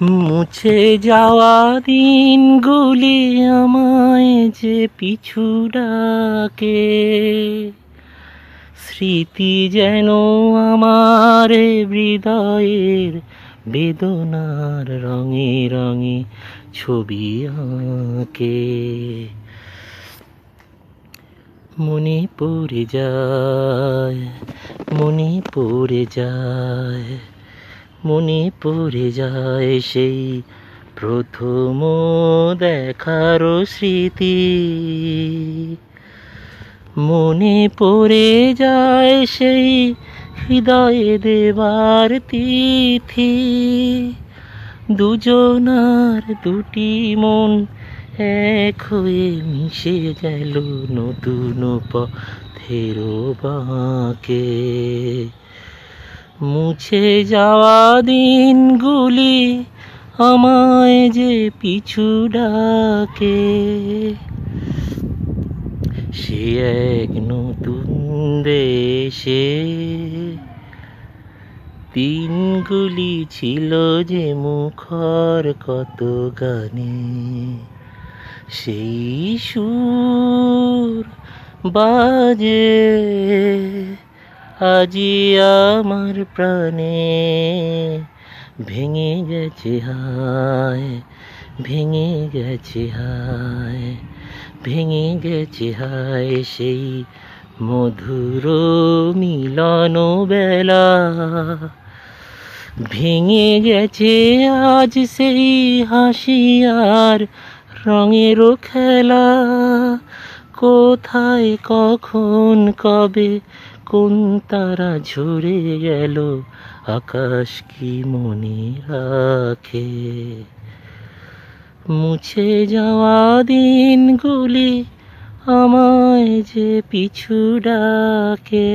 মুছে যাওয়া দিনগুলি আমায় যে পিছু ডাকে, স্মৃতি যেন আমার হৃদয়ের বেদনার রঙে রঙে ছবি আঁকে। মনে পড়ে যায়, মনে পড়ে যায়। মনে পড়ে যায় সেই প্রথম দেখার স্মৃতি। মনে পড়ে যায় সেই হৃদয়ে দেবার তিথি। দুজনার দুটি মন এক হয়ে মিশে গেল নতুন পথের বাঁকে। মুছে যাওয়া দিনগুলি আমায় যে পিছু ডাকে। সে এক নতুন দেশে দিনগুলি ছিল যে মুখর কত গানে। সেই সুর বাজে আজি আমার প্রাণে ভেঙে গেছে হায়, ভেঙে গেছে হায়, ভেঙে গেছে হায় সেই মধুর মিলন বেলা। ভেঙে গেছে আজ সেই হাসি আর রঙেরও খেলা কোথায়, কখন, কবে, কোন তারা ঝরে গেল, আকাশ কি মনে রাখে? মুছে যাওয়া দিনগুলি আমায় যে পিছু ডাকে।